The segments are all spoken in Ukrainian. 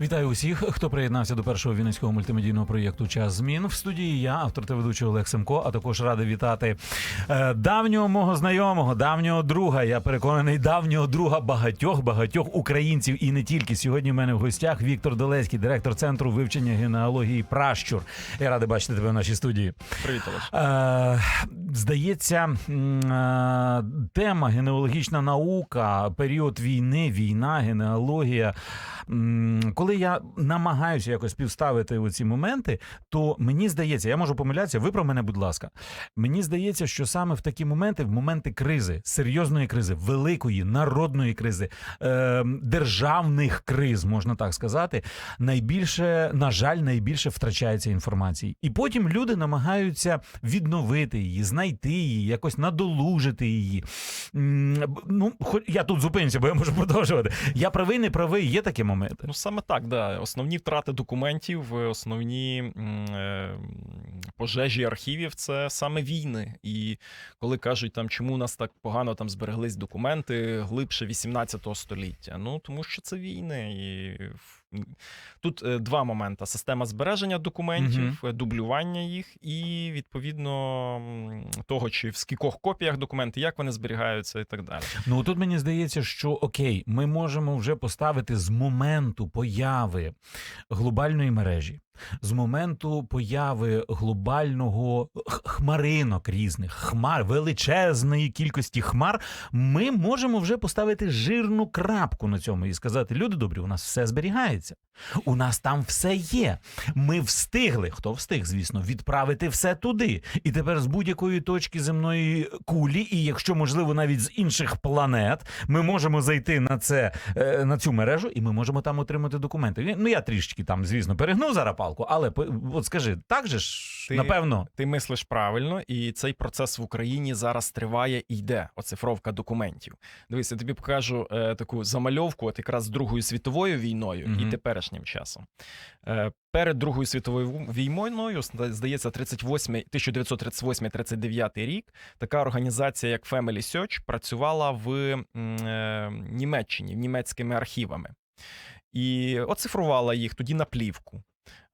Вітаю усіх, хто приєднався до першого вінницького мультимедійного проєкту Час змін. В студії я, автор та ведучий Олег Семко, а також радий вітати е, давнього мого знайомого, давнього друга. Я переконаний, давнього друга багатьох багатьох українців і не тільки. Сьогодні в мене в гостях Віктор Долецький, директор центру вивчення генеалогії Пращур. Я радий бачити тебе в нашій студії. Привіт, Олеж. Е, здається, е, тема генеалогічна наука, період війни, війна, генеалогія. Коли я намагаюся якось співставити ці моменти, то мені здається, я можу помилятися, ви про мене, будь ласка. Мені здається, що саме в такі моменти, в моменти кризи, серйозної кризи, великої народної кризи, е, державних криз, можна так сказати, найбільше, на жаль, найбільше втрачається інформації. І потім люди намагаються відновити її, знайти її, якось надолужити її. Ну, я тут зупинюся, бо я можу продовжувати. Я правий, не правий, є такі моменти. Ну саме так, да. Основні втрати документів, е, основні е, пожежі архівів це саме війни. І коли кажуть, там чому у нас так погано там збереглись документи глибше 18 століття. Ну тому що це війни. І тут е, два моменти: система збереження документів, е, дублювання їх, і відповідно того, чи в скількох копіях документи, як вони зберігаються, і так далі. Ну тут мені здається, що окей, ми можемо вже поставити з моменту появи глобальної мережі, з моменту появи глобального хмаринок різних хмар, величезної кількості хмар. Ми можемо вже поставити жирну крапку на цьому і сказати: люди добрі, у нас все зберігається. У нас там все є. Ми встигли, хто встиг, звісно, відправити все туди. І тепер з будь-якої точки земної кулі, і якщо можливо навіть з інших планет, ми можемо зайти на це е, на цю мережу, і ми можемо там отримати документи. Ну я трішечки там, звісно, перегнув зараз палку, але от скажи, так же ж Ти- напевно. Ти мислиш правильно, і цей процес в Україні зараз триває і йде оцифровка документів. Дивись, я тобі покажу е, таку замальовку, от якраз з Другою світовою війною Мгм. і теперішнім часом. Е, перед Другою світовою війною, здається, 38, 1938-39 рік, така організація, як Family Search, працювала в е, Німеччині, німецькими архівами. І оцифрувала їх тоді на плівку.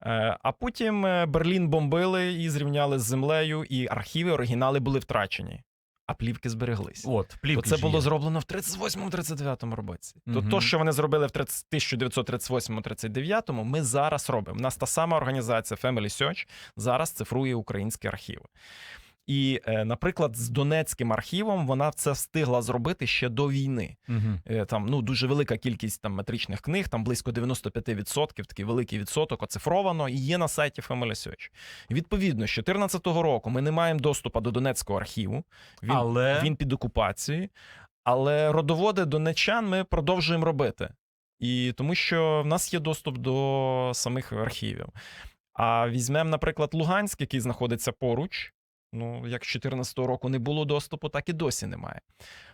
Е, А потім е, Берлін бомбили і зрівняли з землею, і архіви, оригінали були втрачені, а плівки збереглись. От, То це було є. зроблено в 38-39 році. То Мгм. то, що вони зробили в 30 1938-39, ми зараз робимо. У нас та сама організація Family Search зараз цифрує українські архіви. І, е, наприклад, з Донецьким архівом вона це встигла зробити ще до війни. Е, Там ну дуже велика кількість там метричних книг, там близько 95%, такий великий відсоток оцифровано і є на сайті Search. Відповідно, з 2014 року ми не маємо доступу до Донецького архіву. Він, Але- він під окупацією. Але родоводи донечан ми продовжуємо робити. І тому що в нас є доступ до самих архівів. А візьмемо, наприклад, Луганськ, який знаходиться поруч. Ну, як з 2014 року не було доступу, так і досі немає.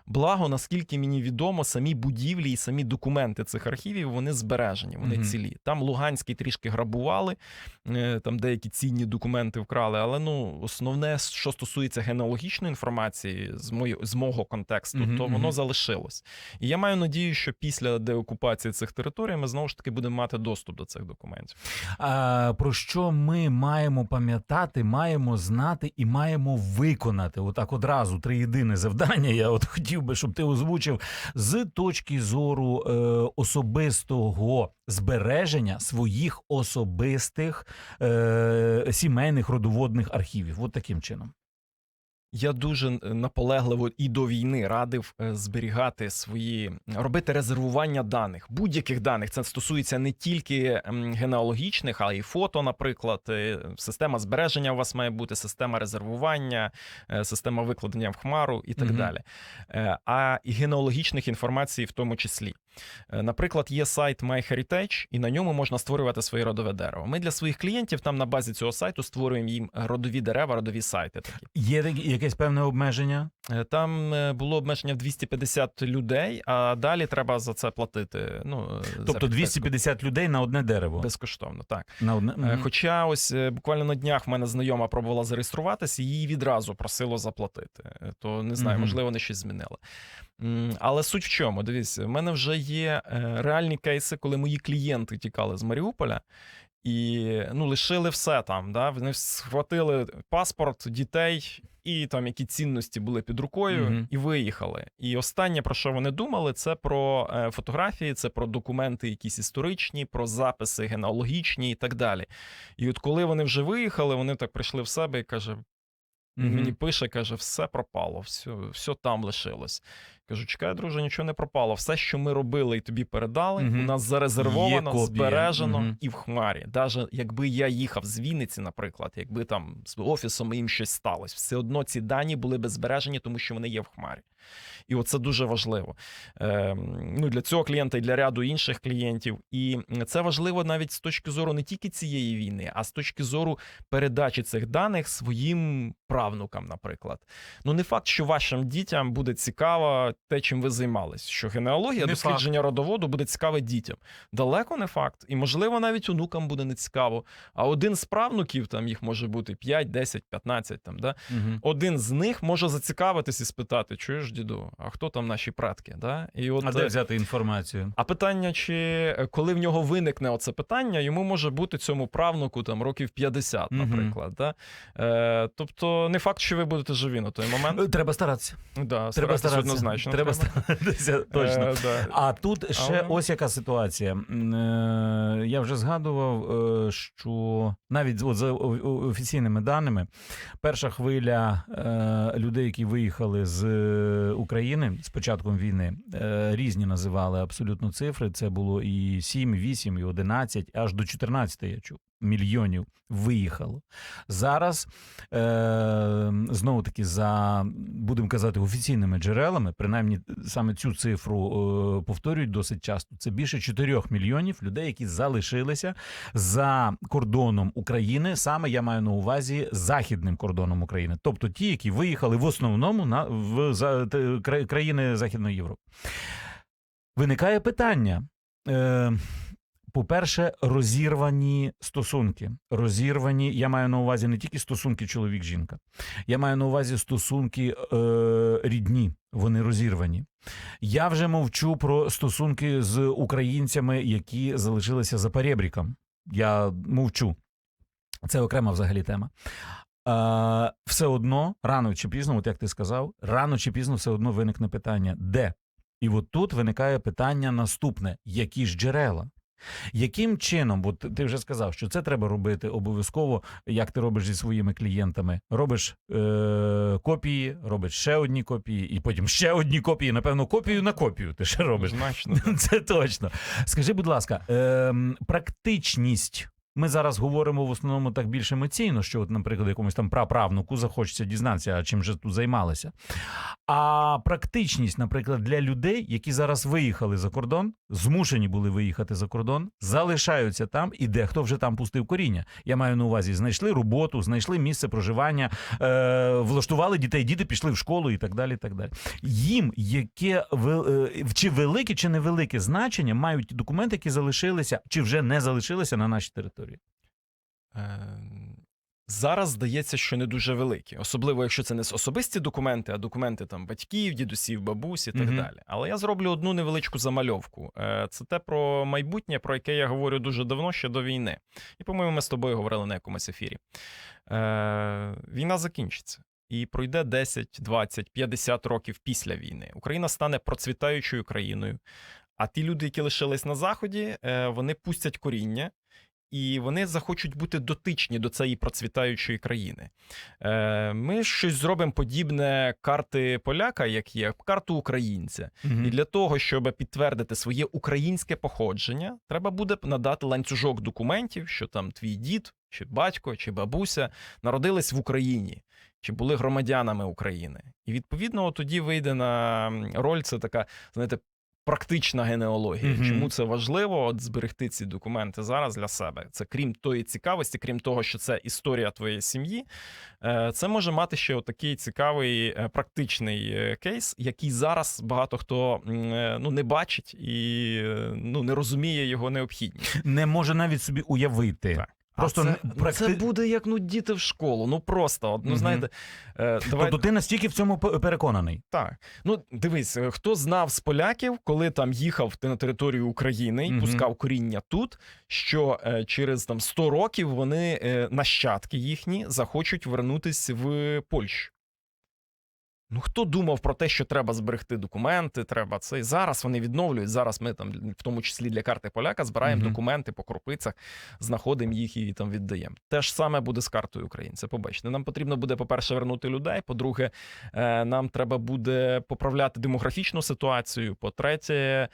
Благо, наскільки мені відомо, самі будівлі і самі документи цих архівів вони збережені, вони Мгм. цілі. Там Луганський трішки грабували, е, там деякі цінні документи вкрали. Але ну, основне, що стосується генеалогічної інформації з мої, з мого контексту, Мгм, то воно залишилось. І я маю надію, що після деокупації цих територій ми знову ж таки будемо мати доступ до цих документів. А, про що ми маємо пам'ятати, маємо знати і маємо виконати. Отак одразу три єдине завдання. Я от хотів би, щоб ти озвучив з точки зору е, особистого збереження своїх особистих е, сімейних родоводних архівів. От таким чином. Я дуже е, наполегливо і до війни радив е, зберігати свої робити резервування даних, будь-яких даних. Це стосується не тільки генеалогічних, а й фото, наприклад. Е, Система збереження у вас має бути, система резервування, система викладення в хмару і так Мгм. далі. А і генеалогічних інформацій в тому числі. Е, Наприклад, є сайт MyHeritage, і на ньому можна створювати своє родове дерево. Ми для своїх клієнтів там на базі цього сайту створюємо їм родові дерева, родові сайти. Такі Є якесь певне обмеження? Е, там е, було обмеження в 250 людей, а далі треба за це платити. Ну е, Тобто 250 людей на одне дерево. безкоштовно. Так. На одне... Е, Хоча ось е, буквально на днях в мене знайома пробувала зареєструватися, її відразу просило заплатити. Е, То не знаю, можливо, вони щось змінили. Але суть в чому? Дивіться, в мене вже є е, реальні кейси, коли мої клієнти тікали з Маріуполя. І ну, лишили все там. Да? Вони схватили паспорт, дітей і там які цінності були під рукою, Мгм. і виїхали. І останнє, про що вони думали, це про е, фотографії, це про документи, якісь історичні, про записи генеалогічні і так далі. І от коли вони вже виїхали, вони так прийшли в себе і каже: Мгм. Мені пише, каже, все пропало, все, все там лишилось. Кажу, чекай, друже, нічого не пропало. Все, що ми робили і тобі передали, Мгм. у нас зарезервовано, збережено Мгм. і в хмарі. Даже якби я їхав з Вінниці, наприклад, якби там з офісом їм щось сталося, все одно ці дані були би збережені, тому що вони є в хмарі. І оце дуже важливо. Е, ну, для цього клієнта і для ряду інших клієнтів. І це важливо навіть з точки зору не тільки цієї війни, а з точки зору передачі цих даних своїм правнукам, наприклад. Ну, не факт, що вашим дітям буде цікаво те, чим ви займались. Що генеалогія, Не дослідження родоводу буде цікаве дітям. Далеко не факт. І, можливо, навіть онукам буде не цікаво. А один з правнуків, там їх може бути 5, 10, 15, там, да? Мгм. один з них може зацікавитись і спитати: чуєш, діду, а хто там наші предки? Да? І от, А де е, взяти інформацію? а питання, чи е, коли в нього виникне оце питання, йому може бути цьому правнуку там років 50, Мгм. наприклад. Да? Е, тобто, не факт, що ви будете живі на той момент. Е, Треба старатися. Да, Треба старатися. однозначно. Треба старатися, точно. Е, да. А тут ще ось яка ситуація. Е, Я вже згадував, е, що навіть от за офіційними даними, перша хвиля людей, які виїхали з України з початком війни, різні називали абсолютно цифри. Це було і 7, і 8, і 11, аж до 14, я чув. Мільйонів виїхало зараз. Е, знову таки, за будемо казати, офіційними джерелами, принаймні саме цю цифру е, повторюють досить часто. Це більше 4 мільйонів людей, які залишилися за кордоном України. Саме я маю на увазі західним кордоном України, тобто ті, які виїхали в основному на в за, країни Західної Європи. Виникає питання. Е, по-перше, розірвані стосунки. Розірвані, я маю на увазі не тільки стосунки чоловік-жінка, я маю на увазі стосунки е, рідні. Вони розірвані. Я вже мовчу про стосунки з українцями, які залишилися за перебріком. Я мовчу. Це окрема взагалі тема. Е, все одно, рано чи пізно, от як ти сказав, рано чи пізно все одно виникне питання, де? І от тут виникає питання наступне: які ж джерела? Яким чином, от ти вже сказав, що це треба робити обов'язково, як ти робиш зі своїми клієнтами. Робиш е- копії, робиш ще одні копії, і потім ще одні копії. Напевно, копію на копію ти ще робиш. Однозначно. Це точно. Скажи, будь ласка, ем, практичність. Ми зараз говоримо в основному так більш емоційно, що, от, наприклад, якомусь там праправнуку захочеться дізнатися, а чим же тут займалися. А практичність, наприклад, для людей, які зараз виїхали за кордон, змушені були виїхати за кордон, залишаються там, і дехто вже там пустив коріння. Я маю на увазі, знайшли роботу, знайшли місце проживання, е, влаштували дітей, діти пішли в школу і так далі. І так далі. Їм яке е, чи велике, чи невелике значення мають документи, які залишилися, чи вже не залишилися на нашій території. Зараз здається, що не дуже великі, особливо якщо це не особисті документи, а документи там батьків, дідусів, бабусь і так Мгм. далі. Але я зроблю одну невеличку замальовку. Е, Це те про майбутнє, про яке я говорю дуже давно, ще до війни. І, по-моєму, ми з тобою говорили на якомусь ефірі. Е, Війна закінчиться. І пройде 10, 20, 50 років після війни. Україна стане процвітаючою країною. А ті люди, які лишились на заході, е, вони пустять коріння, і вони захочуть бути дотичні до цієї процвітаючої країни. Е, Ми щось зробимо подібне карти поляка, як є, карту українця. І для того, щоб підтвердити своє українське походження, треба буде надати ланцюжок документів, що там твій дід, чи батько, чи бабуся народились в Україні, чи були громадянами України. І відповідно тоді вийде на роль це така, знаєте. Практична генеалогія. Мгм. Чому це важливо? От зберегти ці документи зараз для себе. Це крім тої цікавості, крім того, що це історія твоєї сім'ї. е, Це може мати ще отакий цікавий е, практичний е, кейс, який зараз багато хто ну не бачить і ну не розуміє його необхідність. Не може навіть собі уявити. Так. Просто це, практи- це буде як ну діти в школу. Ну просто от, ну Мгм. знаєте, е, давай Тобто ти настільки в цьому переконаний. так. Ну, дивись, е, хто знав з поляків, коли там їхав ти на територію України і Мгм. пускав коріння тут, що е, через там 100 років вони, е, нащадки їхні, захочуть вернутися в Польщу. Ну, хто думав про те, що треба зберегти документи, треба це. І зараз вони відновлюють. Зараз ми там, в тому числі для карти поляка, збираємо Мгм. документи по крупицях, знаходимо їх і там віддаємо. Те ж саме буде з картою українця. Побачите, нам потрібно буде, по-перше, вернути людей. По-друге, е, нам треба буде поправляти демографічну ситуацію. По-третє,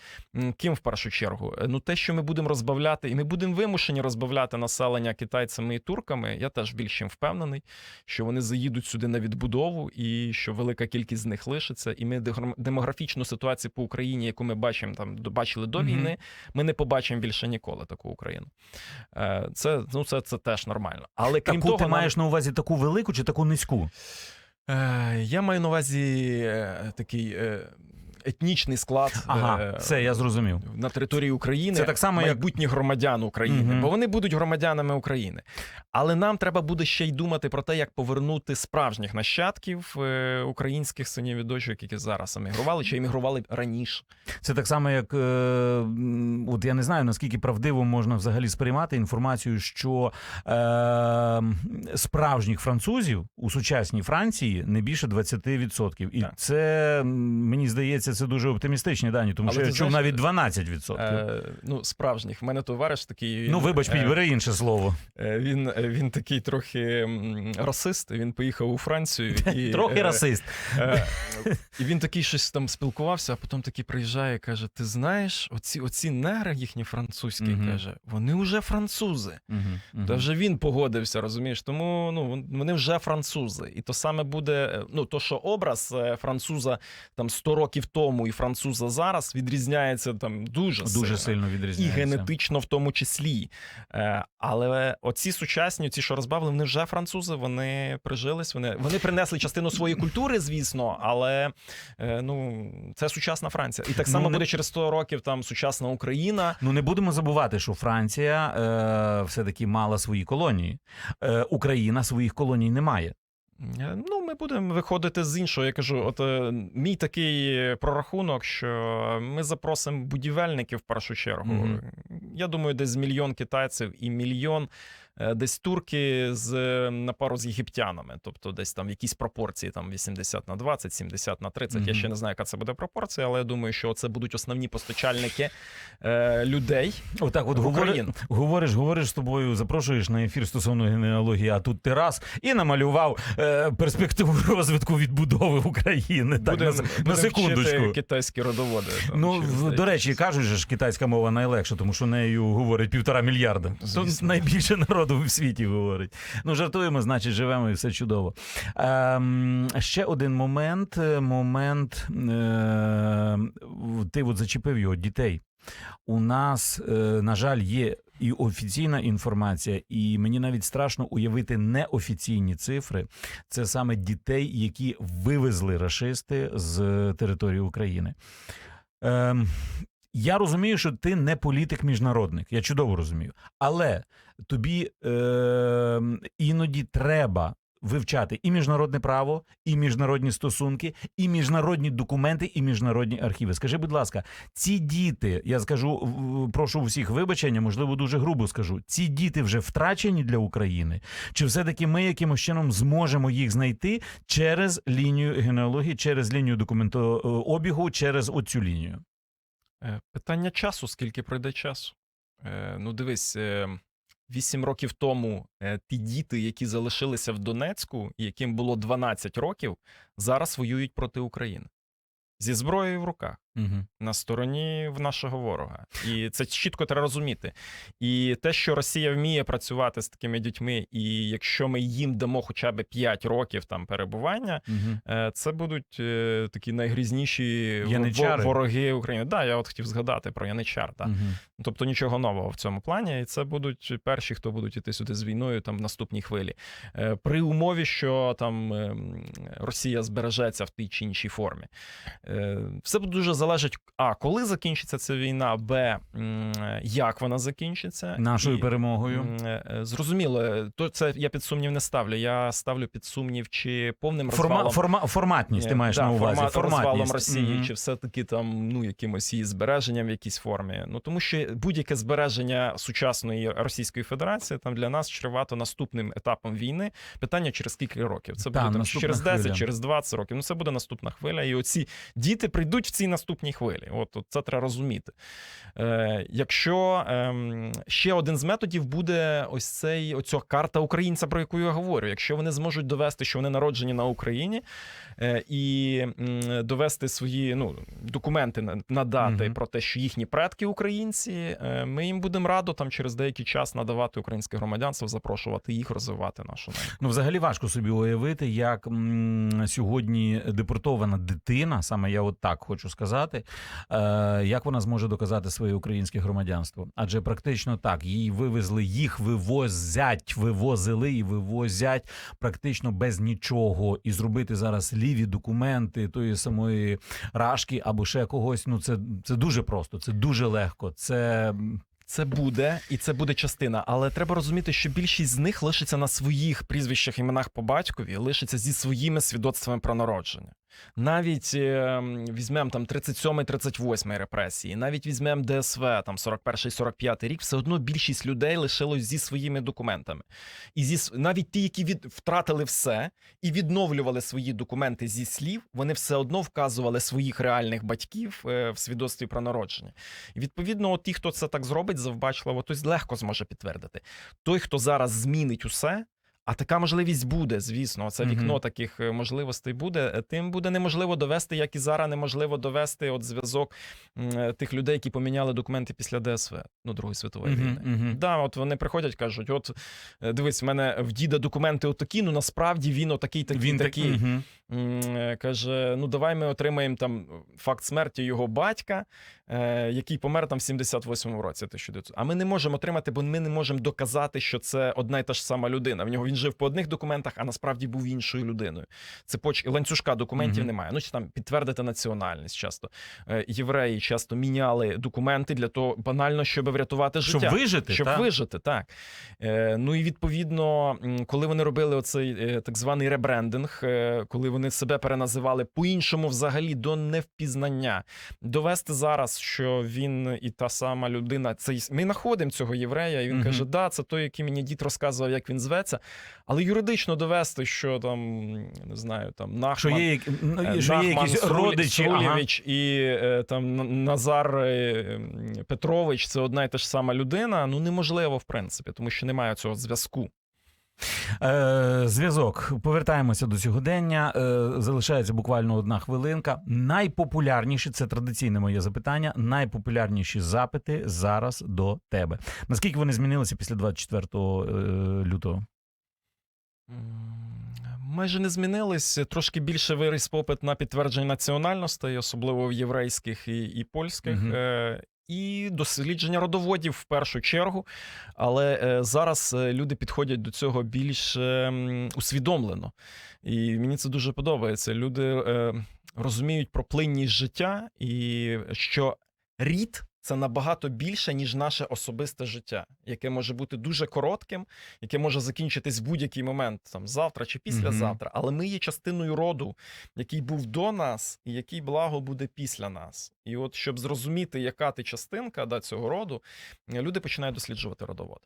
ким в першу чергу? Е, Ну, те, що ми будемо розбавляти, і ми будемо вимушені розбавляти населення китайцями і турками. Я теж більш чим впевнений, що вони заїдуть сюди на відбудову, і що велика кількість з них лишиться. І ми демографічну ситуацію по Україні, яку ми бачимо там, бачили до Мгм. війни, ми не побачимо більше ніколи таку Україну. Е, Це ну це, це теж нормально. Але крім Таку того, ти нам- маєш на увазі таку велику чи таку низьку? Е, Я маю на увазі е, такий етнічний склад Ага, е, все, я зрозумів. на території України Це так само, як- майбутніх громадян України, Мгм. бо вони будуть громадянами України. Але нам треба буде ще й думати про те, як повернути справжніх нащадків е, українських синів і дочок, які зараз емігрували чи емігрували раніше. Це так само, як е, от я не знаю наскільки правдиво можна взагалі сприймати інформацію, що е, справжніх французів у сучасній Франції не більше 20%. І Так. це мені здається, це дуже оптимістичні дані, тому Але що я чув знаєш, навіть 12%. Е, ну, справжніх. В мене товариш такий. ну, вибач, е, підбери інше слово. Е, Він, е, він такий трохи расист. Він поїхав у Францію і Трохи е, расист. е, І він такий щось там спілкувався, а потім такий приїжджає і каже: Ти знаєш, оці, оці негри їхні французькі, Мгм. каже, вони вже французи. Мгм, мгм. Та вже він погодився, розумієш? Тому ну вони вже французи. І то саме буде. е, Ну то, що образ е, француза там 100 років тому і француза зараз відрізняється там дуже, Дуже сильно і відрізняється. генетично в тому числі. Е, Але оці сучасні, ці, що розбавили, вони вже французи, вони прижились, вони, вони принесли частину своєї культури, звісно, але е, ну, це сучасна Франція. І так само Ну, не- буде через 100 років там сучасна Україна. Ну не будемо забувати, що Франція е, все-таки мала свої колонії. Е, Україна своїх колоній не має. Е, Ну, ми будемо виходити з іншого. Я кажу, от е, мій такий прорахунок, що ми запросимо будівельників в першу чергу. Мгм. Я думаю, десь мільйон китайців і мільйон. Е, Десь турки з на пару з єгиптянами, тобто десь там в якісь пропорції, там 80 на 20, 70 на 30. Я ще не знаю, яка це буде пропорція, але я думаю, що це будуть основні постачальники е, людей. Отак, от говори, говориш, говориш з тобою, запрошуєш на ефір стосовно генеалогії, а тут ти раз і намалював е, перспективу розвитку відбудови України. Так, Будем- на, на секундочку. китайські родоводи. там, Ну, до речі, кажуть, ж китайська мова найлегша, тому що нею говорить півтора мільярда. Звісно. найбільше народу в світі говорить. Ну, жартуємо, значить, живемо і все чудово. Ем, ще один момент. е, Момент. Е, ти от зачепив його дітей. У нас, е, на жаль, є і офіційна інформація, і мені навіть страшно уявити неофіційні цифри. Це саме дітей, які вивезли рашисти з території України. Ем, я розумію, що ти не політик-міжнародник. Я чудово розумію. Але тобі е, іноді треба вивчати і міжнародне право, і міжнародні стосунки, і міжнародні документи, і міжнародні архіви. Скажи, будь ласка, ці діти, я скажу, прошу всіх вибачення, можливо, дуже грубо скажу. Ці діти вже втрачені для України, чи все-таки ми якимось чином зможемо їх знайти через лінію генеалогії, через лінію документообігу, через оцю лінію? Е, Питання часу, скільки пройде часу. Е, Ну, дивись, е, вісім років тому е, ті діти, які залишилися в Донецьку, яким було 12 років, зараз воюють проти України зі зброєю в руках. Угу. на стороні в нашого ворога. І це чітко треба розуміти. І те, що Росія вміє працювати з такими дітьми, і якщо ми їм дамо хоча б 5 років там перебування, Угу. це будуть е, такі найгрізніші Яничари. вороги України. Да, я от хотів згадати про Яничар. Так. Угу. Тобто нічого нового в цьому плані, і це будуть перші, хто будуть іти сюди з війною там в наступній хвилі. Е, При умові, що там е, Росія збережеться в тій чи іншій формі. Все буде дуже залежить: а коли закінчиться ця війна, б як вона закінчиться, Нашою І, перемогою. е, е, Зрозуміло, е, то це я під сумнів не ставлю. Я ставлю під сумнів, чи повним Форма, розвалом форма, форматність, ти маєш да, на увазі. формат, розвалом Форматність. Росії, Мгм. чи все-таки там ну якимось її збереженням в якійсь формі. Ну тому що будь-яке збереження сучасної Російської Федерації там для нас чревато наступним етапом війни. Питання через скільки років? Це буде там, через 10, хвиля. через 20 років. Ну це буде наступна хвиля. І оці діти прийдуть в цій наступній хвилі. От, от це треба розуміти. Е, якщо ем, ще один з методів буде ось цей оця карта українця, про яку я говорю. Якщо вони зможуть довести, що вони народжені на Україні, е, і м, довести свої ну, документи надати Мгм. про те, що їхні предки українці, е, ми їм будемо радо там через деякий час надавати українське громадянство, запрошувати їх розвивати нашу науку. Ну, взагалі важко собі уявити, як м, сьогодні депортована дитина, саме я от так хочу сказати, е, як вона зможе доказати своє українське громадянство? Адже практично так, її вивезли, їх вивозять, вивозили і вивозять практично без нічого. І зробити зараз ліві документи тої самої рашки або ще когось. Ну це, це дуже просто, це дуже легко. Це Це буде, і це буде частина. Але треба розуміти, що більшість з них лишиться на своїх прізвищах, іменах по батькові, лишиться зі своїми свідоцтвами про народження. Навіть е, візьмемо там 37-38 репресії, навіть візьмемо ДСВ, там 41-45 рік, все одно більшість людей лишилось зі своїми документами. І зі навіть ті, які від втратили все і відновлювали свої документи зі слів, вони все одно вказували своїх реальних батьків е, в свідоцтві про народження. І відповідно, от ті, хто це так зробить, завбачливо, хтось легко зможе підтвердити. Той, хто зараз змінить усе. А така можливість буде, звісно. Це вікно таких е, можливостей буде. е, Тим буде неможливо довести, як і зараз неможливо довести от зв'язок е, тих людей, які поміняли документи після ДСВ, ну Другої світової Мгм, війни. мгм. Да, от вони приходять, кажуть: от дивись, в мене в діда документи отакі, ну насправді він отакий, такий, він такий. такий. Мгм. Е, Каже: ну давай ми отримаємо там факт смерті його батька, е, який помер там в 78-му році. 1900. А ми не можемо отримати, бо ми не можемо доказати, що це одна й та ж сама людина. В нього він жив по одних документах, а насправді був іншою людиною. Цепоч ланцюжка документів Мгм. немає. Ну чи там підтвердити національність. Часто Е, євреї часто міняли документи для того, банально, щоб врятувати Щоб вижити, Щоб та? вижити, так. Ну і відповідно, коли вони робили оцей так званий ребрендинг, коли вони себе переназивали по-іншому, взагалі до невпізнання, довести зараз, що він і та сама людина, це й- ми знаходимо цього єврея, і він Мгм. каже: да, це той, який мені дід розказував, як він зветься. Але юридично довести, що там не знаю, там Нахман, Що є, ну, Е, що є якісь Сруль- родичі. ага. І е, там Назар е, Петрович це одна і та ж сама людина. Ну неможливо, в принципі, тому що немає цього зв'язку. Е, зв'язок. Повертаємося до сьогодення. Е, залишається буквально одна хвилинка. Найпопулярніші це традиційне моє запитання. Найпопулярніші запити зараз до тебе. Наскільки вони змінилися після 24 е, лютого? Майже не змінились. Трошки більше виріс попит на підтвердження національностей, особливо в єврейських і, і польських. Мгм. І дослідження родоводів в першу чергу. Але е, зараз е, люди підходять до цього більш е, усвідомлено. І мені це дуже подобається. Люди е, розуміють про плинність життя і що рід. Це набагато більше, ніж наше особисте життя, яке може бути дуже коротким, яке може закінчитись в будь-який момент, там завтра чи післязавтра. Але ми є частиною роду, який був до нас, і який благо буде після нас. І от щоб зрозуміти, яка ти частинка да, цього роду, люди починають досліджувати родовод.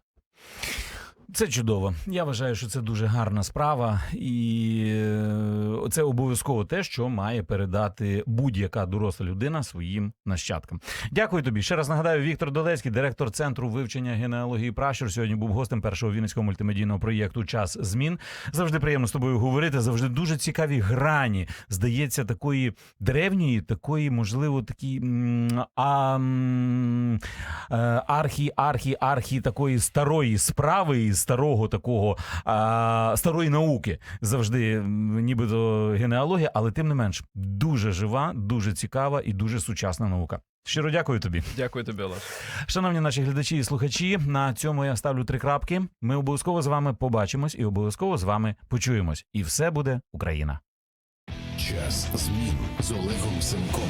Це чудово. Я вважаю, що це дуже гарна справа, і е, це обов'язково те, що має передати будь-яка доросла людина своїм нащадкам. Дякую тобі. Ще раз нагадаю, Віктор Долецький, директор центру вивчення генеалогії пращур, сьогодні був гостем першого вінницького мультимедійного проєкту Час змін. Завжди приємно з тобою говорити. Завжди дуже цікаві грані. Здається, такої древньої, такої, можливо, такі е, архі, архі, архі такої старої справи старого такого а, старої науки. Завжди нібито генеалогія, але тим не менш дуже жива, дуже цікава і дуже сучасна наука. Щиро дякую тобі. Дякую тобі, Олег. Шановні наші глядачі і слухачі, на цьому я ставлю три крапки. Ми обов'язково з вами побачимось і обов'язково з вами почуємось. І все буде Україна. Час змін з Олегом Семком.